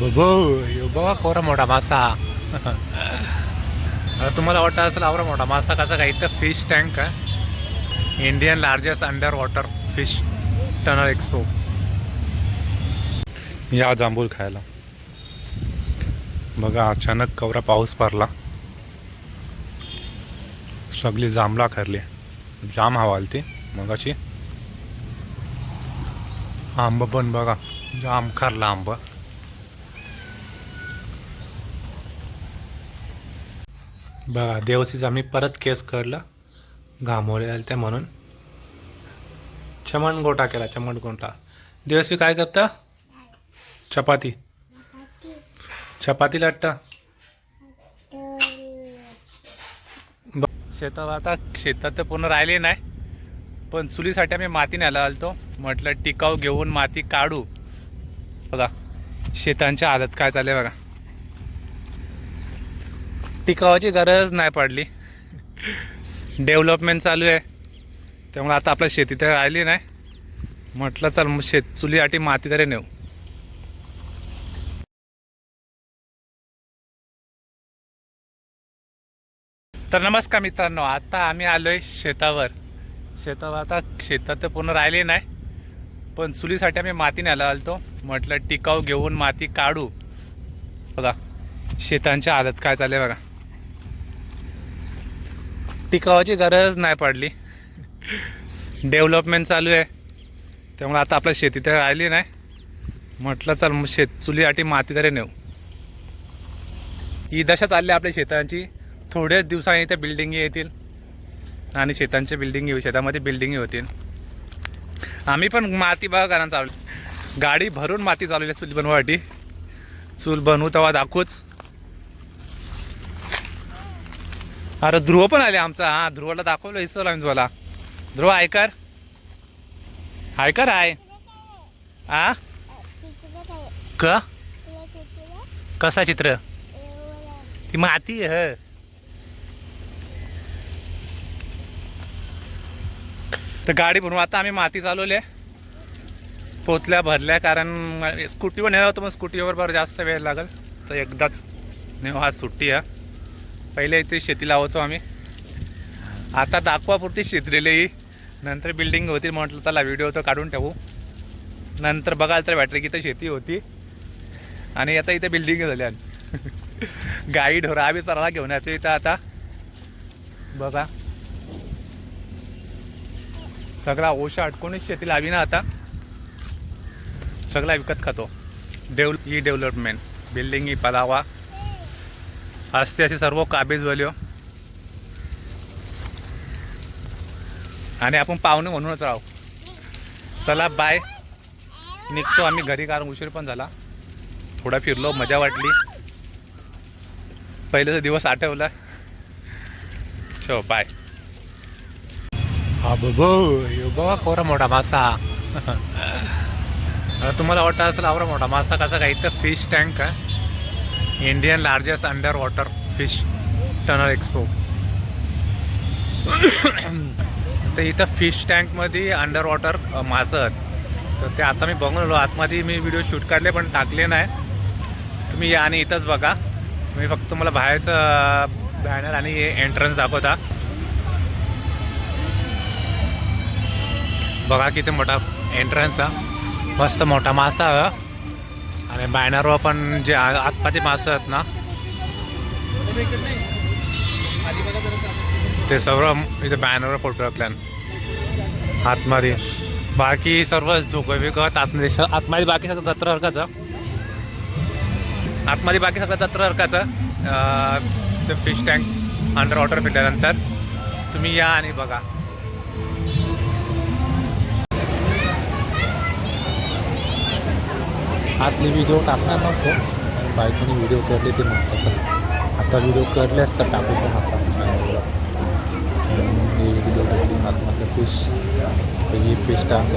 बाबा बघा कोरा मोठा मासा. तुम्हाला वाटतं असेल आवरा मोठा मासा कसा काय? इथं फिश टँक आहे. Indian largest under water fish tunnel expo या जांभूळ खायला. बघा अचानक कवरा पाऊस पडला. सगळी जांभळा खरली. जाम हवा आली ती मगाची आंब पण बघा जाम खारला आंब. बघा देवसीचा आम्ही परत केस करला घामोळे आले ते म्हणून. चमण गोटा केला चमण गोटा. देवसी काय करता? चपाती. चपाती लाटता. शेतात आता शेतात तर पूर्ण राहिले नाही पण चुलीसाठी आम्ही माती न्यायला आलतो. म्हटलं टिकाऊ घेऊन माती काढू. बघा शेतांची हालत काय चालली बघा. टिकावाची गरज नाही पडली. डेव्हलपमेंट चालू आहे. त्यामुळे आता आपल्या शेती तर राहिली नाही. म्हटलं चल मग शेत चुलीसाठी माती तरी नेऊ. तर नमस्कार मित्रांनो आता आम्ही आलो आहे शेतावर. शेतावर आता शेतात तर पूर्ण राहिले नाही. पण चुलीसाठी आम्ही माती न्यायला आलतो. म्हटलं टिकाऊ घेऊन माती काढू. बघा शेतांच्या आदत काय चालले बघा. टिकावाची गरज नाही पडली. डेव्हलपमेंट चालू आहे. त्यामुळे आता आपल्या शेती तर राहिली नाही. म्हटलं चल मग शेत चुलीसाठी माती तरी नेऊ. ही दशा चालली आपल्या शेतांची. थोड्याच दिवसांनी इथे बिल्डिंगी येतील. आणि शेतांच्या बिल्डिंगी येऊ शेतामध्ये बिल्डिंगी होतील. आम्ही पण माती बघा कारण चालू गाडी भरून माती चालवली आहे चूल बनवासाठी. चूल बनवू तेव्हा दाखवूच. अरे ध्रुव पण आले आमचा. हा ध्रुवला दाखवलं इसवलं आम्ही तुम्हाला. ध्रुव ऐकर ऐकर आहे आ? क? कसा चित्र? ती माती आहे ह. तर गाडी बनवू आता आम्ही माती चालवली आहे. पोतल्या भरल्या कारण स्कूटीवर नेला होतो पण स्कूटीवर बरं जास्त वेळ लागेल. तर एकदाच नेऊ आज सुट्टी आहे. पहिले इथे शेती लावायचो आम्ही. आता दाखवापुरती शेतलेली नंतर बिल्डिंग होती म्हटलं चला व्हिडिओ तर काढून ठेवू नंतर बघायला तर बॅटरी की इथं शेती होती. आणि आता इथे बिल्डिंग झाल्या गाई ढोरं आम्ही चराला घेऊन यायचो इथं आता. बघा. सगळा ओशा अडकूनच शेती लावी ना आता. सगळा विकत खातो. डेव्हल ई डेव्हलपमेंट बिल्डिंग ई पलावा. असते असे सर्व काबीज हो. आणि आपण पाहुणे म्हणूनच राहू. चला बाय निघतो आम्ही घरी कारण उशीर पण झाला. थोडा फिरलो मजा वाटली. पहिलेचा दिवस आठवला. चो बाय हा बाबा बघा कोरा मोठा मासा. तुम्हाला वाटतं असेल आवरा मोठा मासा कसा काय इथं फिश टँक आहे Indian largest under water fish tunnel expo. तर इथं फिश टँकमध्ये अंडर वॉटर मासं आहेत तर ते आता मी बघून आलो. आतमध्ये मी व्हिडिओ शूट काढले पण टाकले नाही. तुम्ही या आणि इथंच बघा. मी फक्त तुम्हाला बाहेरचं बॅनर आणि एंट्रन्स दाखवता. बघा किती मोठा एंट्रन्स हा मस्त मोठा मासा आणि बॅनरवर पण जे आ- आतमध्ये मासं आहेत ना ते सर्व इथे बॅनरवर फोटो टाकल्यान. आतमध्ये. बाकी सर्व झोकं बिकत आतमध्ये. आतमध्ये बाकी सगळं जत्रा हरकाचं. आतमध्ये बाकी सगळं जत्रा हरकाचं. ते फिश टँक अंडर वॉटर फिरल्यानंतर तुम्ही या आणि बघा. आतले व्हिडिओ टाकणार नव्हतो. बायकोने व्हिडिओ करले ते महत्त्वाचं आता व्हिडिओ करलेच तर टाकू पण आता. हे व्हिडिओ टाकली आतमधलं फिश ही फिश टँक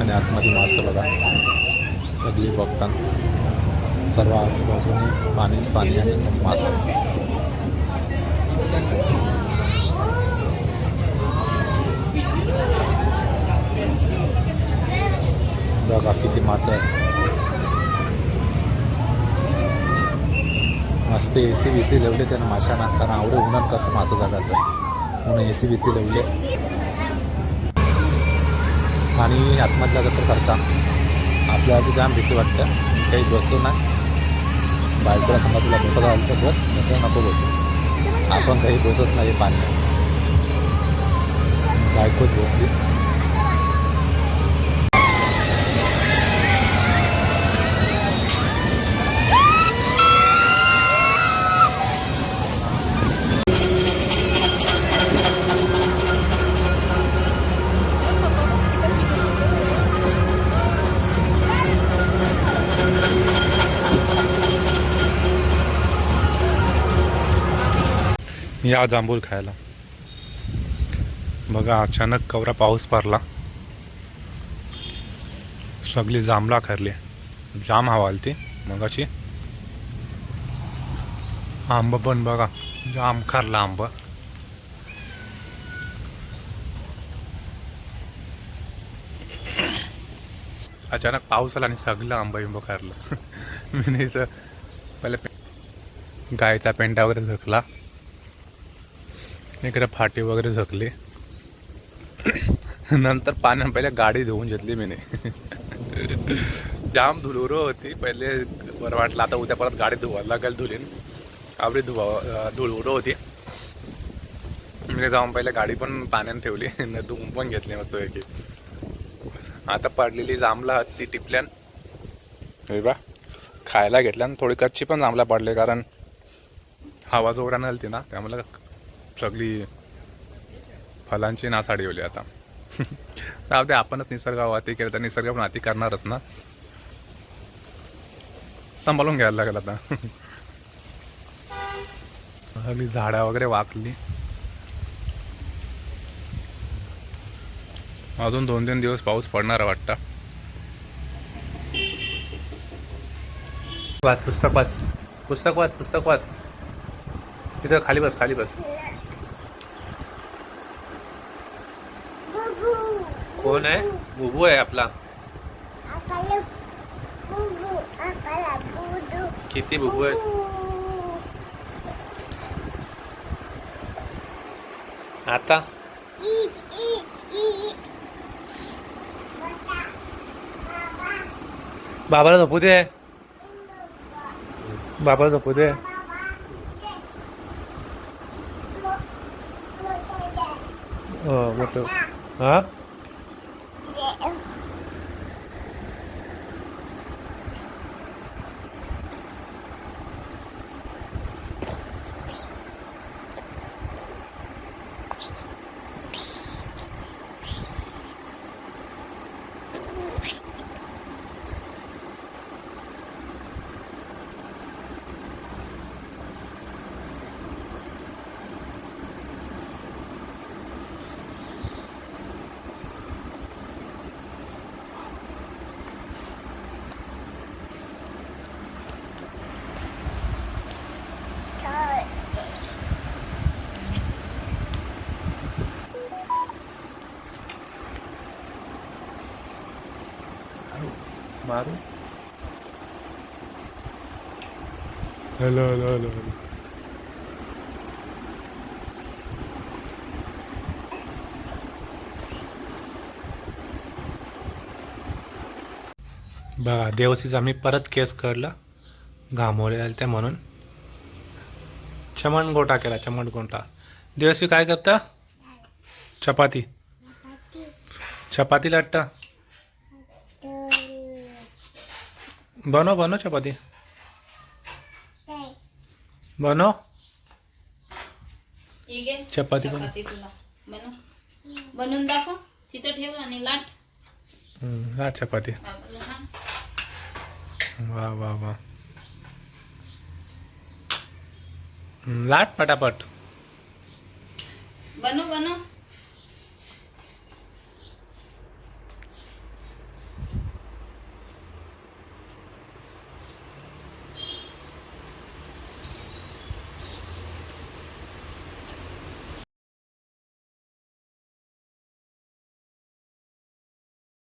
आणि आतमध्ये मासं बघा. सगळी बघताना. सर्व आजूबाजूने पाणीच पाणी आणि मग मासं. बघा किती मासं आहे. मस्त ए सी बी सी लावले त्यानं माशांना कारण आवडे उन्हात कसं मासं जगाचं म्हणून ए सी बी सी लावले. आणि आतमधल्या जत्र सारखा. आपल्या आधी जाम भीती वाटतं. काही बसलो ना बायकोला समजा तुला बसायला आलं तर बस नाही नको बसू. आपण काही बसत नाही पाणी. बायकोच बसली. या जांभूळ खायला. बघा अचानक कवरा पाऊस पडला. सगळी जांभळा खरली जाम हवा आली ती मगाची आंब पण बघा जाम खारला आंब. अचानक पाऊस आला आणि सगळं आंब बिंब खारलं मी नाही तर पहिले गायचा पेंटा वगैरे झकला इकडे फाटी वगैरे झकली. नंतर पाण्यात पहिले गाडी धुवून घेतली मी. जाम धुळुरो होती. पहिले बरं वाटलं. आता उद्या परत गाडी धुवायला लागेल धुलीन. आवडी धुवा धुळुरो होती. मी जाऊन पहिले गाडी पण पाण्यात ठेवली. न धुवून पण घेतली मस्त की आता पडलेली जांभला ती टिपल्यान. हे बा खायला घेतल्यान थोडी कच्ची पण जांभला पडले कारण हवा जोरानं आलती ना. त्यामुळे सगळी फलांची नासाडी होली आता. तर आपणच निसर्गावर अति केलं तर निसर्ग पण अति करणारच ना. सांभाळून घ्यायला लागेल आता. सगळी झाडं वगैरे वाकली. अजून दोन तीन दिवस पाऊस पडणार वाटतं. वाच पुस्तक वाच. पुस्तक वाच पुस्तक वाच. तिथं खाली बस खाली बस बुबू कोण आहे? बुबू आहे आपला. किती बुबू आहेत? आता? बाबाला झोपू दे. बाबाला झोपू दे. मोठे दे हो? मारू? Hello hello hello hello. बघा देवसीचा मी परत केस घामोळे आले ते म्हणून. चमण गोटा केला चमण गोटा. देवसी काय करता? चपाती. चपाती लाटता. बनव बनव चपाती। बनव चपाती बनव बनव बनवून दाखव. तिथं ठेव आणि लाट. लाट चपाती. वा वा वा. लाट पटापट. बनव बनव.